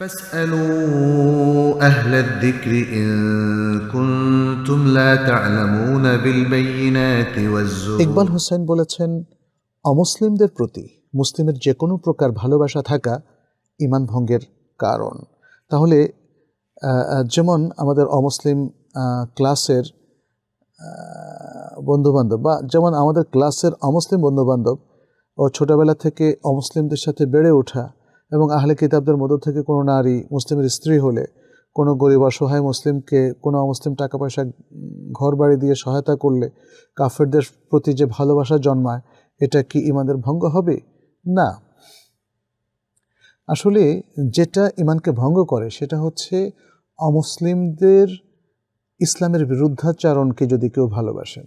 فاسألوا أهل الذكر إن كنتم لا تعلمون بالبينات والزبر ইকবাল হোসেন বলেছেন অমুসলিমদের প্রতি মুসলিমের যে কোনো প্রকার ভালোবাসা থাকা ইমান ভঙ্গের কারণ তাহলে আহ, আহ, যেমন আমাদের অমুসলিম আহ, ক্লাসের বন্ধুবান্ধব বা যেমন আমাদের ক্লাসের অমুসলিম বন্ধুবান্ধব ও ছোটোবেলা থেকে অমুসলিমদের সাথে বেড়ে ওঠা এবং আহলে কিতাবদের মধ্য থেকে কোনো নারী মুসলিমের স্ত্রী হলে কোনো গরিব অসহায় মুসলিমকে কোনো অমুসলিম টাকা পয়সা ঘর বাড়ি দিয়ে সহায়তা করলে কাফেরদের প্রতি যে ভালোবাসা জন্মায়, এটা কি ইমানের ভঙ্গ হবে? না। আসলে যেটা ইমানকে ভঙ্গ করে সেটা হচ্ছে অমুসলিমদের ইসলামের বিরুদ্ধাচারণকে যদি কেউ ভালোবাসেন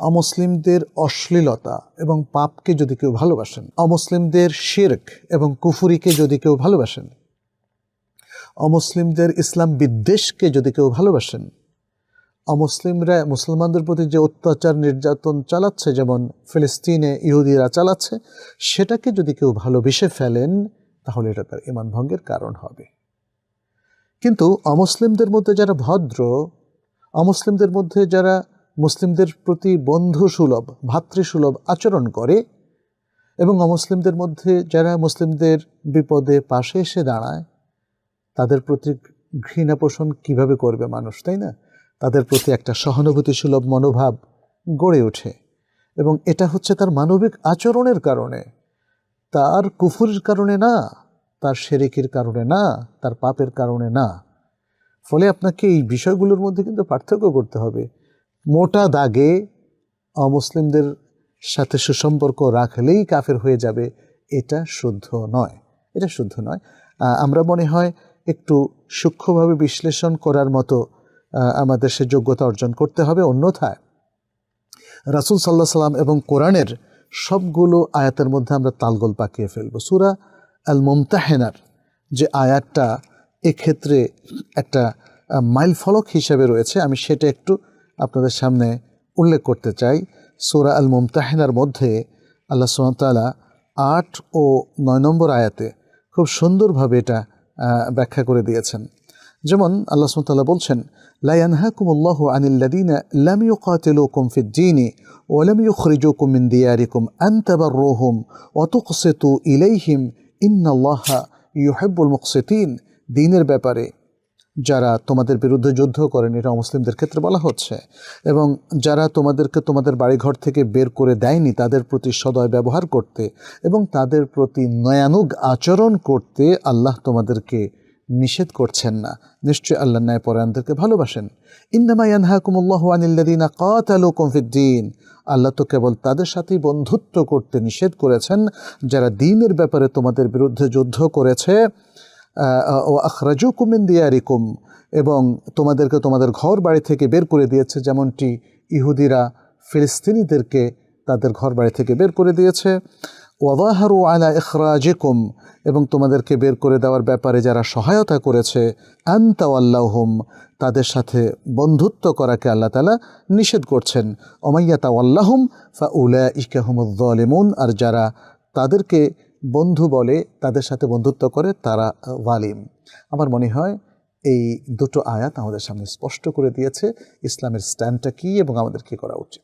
অমুসলিমদের অশ্লীলতা এবং পাপকে যদি কেউ ভালোবাসেন, অমুসলিমদের শির্ক এবং কুফুরিকে যদি কেউ ভালোবাসেন, অমুসলিমদের ইসলাম বিদ্বেষকে যদি কেউ ভালোবাসেন, অমুসলিমরা মুসলমানদের প্রতি যে অত্যাচার নির্যাতন চালাচ্ছে, যেমন ফিলিস্তিনে ইহুদিরা চালাচ্ছে, সেটাকে যদি কেউ ভালোবেসে ফেলেন, তাহলে এটা তার ইমান ভঙ্গের কারণ হবে। কিন্তু অমুসলিমদের মধ্যে যারা ভদ্র, অমুসলিমদের মধ্যে যারা মুসলিমদের প্রতি বন্ধুসুলভ, ভাতৃসুলভ আচরণ করে এবং অমুসলিমদের মধ্যে যারা মুসলিমদের বিপদে পাশে এসে দাঁড়ায়, তাদের প্রতি ঘৃণা পোষণ কীভাবে করবে মানুষ, তাই না? তাদের প্রতি একটা সহানুভূতিসুলভ মনোভাব গড়ে ওঠে এবং এটা হচ্ছে তার মানবিক আচরণের কারণে। তার কুফুরের কারণে না, তার শেরেকির কারণে না, তার পাপের কারণে না। ফলে আপনাকে এই বিষয়গুলোর মধ্যে কিন্তু পার্থক্য করতে হবে। মোটা দাগে অমুসলিমদের সাথে সুসম্পর্ক রাখলেই কাফের হয়ে যাবে, এটা শুদ্ধ নয়। এটা শুদ্ধ নয়। আমরা মনে হয় একটু সূক্ষ্মভাবে বিশ্লেষণ করার মতো আমাদের সে যোগ্যতা অর্জন করতে হবে। অন্যথায় রাসুল সাল্লাহ সাল্লাম এবং কোরআনের সবগুলো আয়াতের মধ্যে আমরা তালগোল পাকিয়ে ফেলব। সুরা আল মমতাহেনার যে আয়াতটা এক্ষেত্রে একটা মাইল ফলক হিসেবে রয়েছে। আমি সেটা একটু আপনাদের সামনে উল্লেখ করতে চাই। সোরা আল মুমতাহিনার মধ্যে আল্লাহ সুমতালা আট ও নয় নম্বর আয়াতে খুব সুন্দরভাবে এটা ব্যাখ্যা করে দিয়েছেন। যেমন আল্লাহ সুমতাল্লাহ বলছেন লায়ানহাকুমুল্লাহ আনিল্লাদিন লামিউ কাতিলুকুম ফিদ্দিনি ওয়ালামিউ খরিজুকুম মিন দিয়ারিকুম আনতাবার রোহুম অতুকসেতু ইলাইহিম ইন্নাল্লাহা ইউহেব্বুল মুকসেতিন। দিনের ব্যাপারে যারা তোমাদের বিরুদ্ধে যুদ্ধ করেন, এটা মুসলিমদের ক্ষেত্রে বলা হচ্ছে। এবং যারা তোমাদেরকে তোমাদের বাড়িঘর থেকে বের করে দেয়নি, তাদের প্রতি সদয় ব্যবহার করতে এবং তাদের প্রতি নয়ানুগ আচরণ করতে আল্লাহ তোমাদেরকে নিষেধ করছেন না। নিশ্চয়ই আল্লাহ ন্যায় পরায়ণদেরকে ভালোবাসেন। ইন্নামা ইয়ানহাকুমুল্লাহ আনিল্লাদিনা কাতালুকুম ফিদ্দিন আল্লাহ তো কেবল তাদের সাথেই বন্ধুত্ব করতে নিষেধ করেছেন। যারা দিনের ব্যাপারে তোমাদের বিরুদ্ধে যুদ্ধ করেছে ও আখরাজু কুমিন দিয়ারিকুম, এবং তোমাদেরকে তোমাদের ঘর বাড়ি থেকে বের করে দিয়েছে, যেমনটি ইহুদিরা ফিলিস্তিনিদেরকে তাদের ঘর বাড়ি থেকে বের করে দিয়েছে। ওয়াদাহারু আলা ইখরাজিকুম, এবং তোমাদেরকে বের করে দেওয়ার ব্যাপারে যারা সহায়তা করেছে, আন্তাওয়াল্লাহুম, তাদের সাথে বন্ধুত্ব করাকে আল্লাহ তালা নিষেধ করছেন। অমাইয়া তাওয়াল্লাহুম ফা উলা ইকাহমুদ্দলিমুন আর যারা তাদেরকে বন্ধু বলে, তাদের সাথে বন্ধুত্ব করে তারা ওয়ালিম। আমার মনে হয় এই দুটো আয়াত আমাদের সামনে স্পষ্ট করে দিয়েছে, ইসলামের স্ট্যান্ডটা কী এবং আমাদের কী করা উচিত।